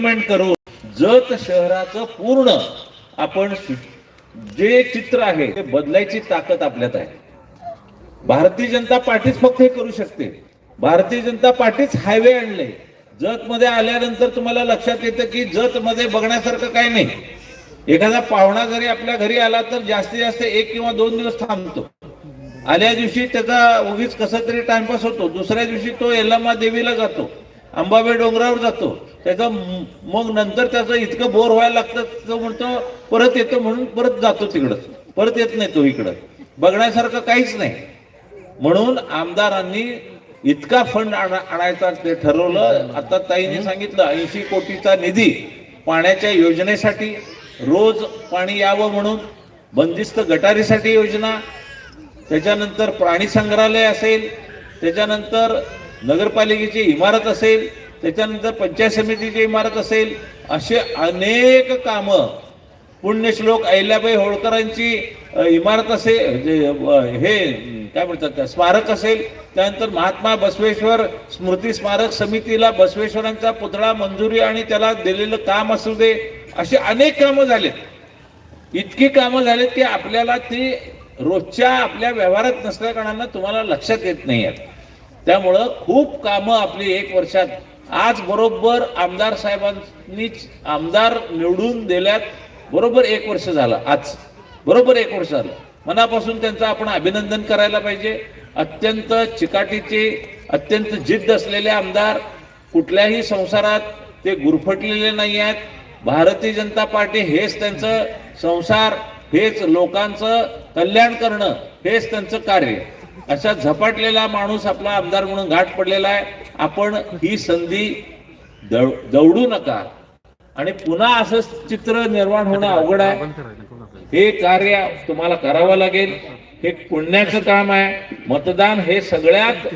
Development Jat शहराचं पूर्ण आपण जे चित्र आहे ते बदलायची ताकद आपल्यात आहे. भारतीय जनता पार्टीच फक्त हे करू शकते. भारतीय जनता पार्टीच हायवे आणले. जत मध्ये आल्यानंतर तुम्हाला लक्षात येतं की जत मध्ये बघण्यासारखं काही नाही. एखादा पाहुणा जरी आपल्या घरी आला तर जास्तीत जास्त एक किंवा दोन दिवस थांबतो. आल्या दिवशी त्याचा उगीच कसा तरी टाइमपास होतो. दुसऱ्या दिवशी तो यल्लामा देवीला जातो. अंबाबाई डोंगरावर जातो. त्याचा मग नंतर त्याचं इतकं बोर व्हायला लागतं तो म्हणतो परत येतो म्हणून परत जातो तिकडं. परत येत नाही तो इकडं. बघण्यासारखं काहीच नाही. म्हणून आमदारांनी इतका फंड आणायचा ते ठरवलं. आता ताईने सांगितलं ऐंशी कोटीचा निधी पाण्याच्या योजनेसाठी रोज पाणी यावं म्हणून. बंदिस्त गटारीसाठी योजना. त्याच्यानंतर प्राणी संग्रहालय असेल. त्याच्यानंतर नगरपालिकेची इमारत असेल त्याच्यानंतर पंचायत समितीची इमारत असेल असे अनेक कामं पुण्यश्लोक अहिल्याबाई होळकरांची इमारत असेल जे, हे काय म्हणतात त्या, स्मारक असेल. त्यानंतर महात्मा बसवेश्वर स्मृती स्मारक समितीला बसवेश्वरांचा पुतळा मंजुरी आणि त्याला दिलेलं काम असू दे अशी अनेक कामं झालेत. इतकी कामं झालेत की आपल्याला ती रोजच्या आपल्या व्यवहारात नसल्या कारणानं तुम्हाला लक्षात येत नाही आहेत. त्यामुळं खूप कामं आपली एक वर्षात. आज बरोबर आमदार साहेबांनी आमदार निवडून दिल्यात बरोबर एक वर्ष झालं आज. बरोबर एक वर्ष झालं. मनापासून त्यांचं आपण अभिनंदन करायला पाहिजे. अत्यंत चिकाटीचे अत्यंत जिद्द असलेले आमदार कुठल्याही संसारात ते गुरफटलेले नाही आहेत भारतीय जनता पार्टी हेच त्यांचं संसार हेच लोकांचं कल्याण करणं हेच त्यांचं कार्य. अशा झपाटलेला माणूस आपला आमदार म्हणून घाट पडलेला आहे. आपण ही संधी दव- दवडू नका. आणि पुन्हा असं चित्र निर्माण होणं अवघड आहे. हे कार्य तुम्हाला करावं लागेल. हे पुण्याचं काम आहे. मतदान हे सगळ्यात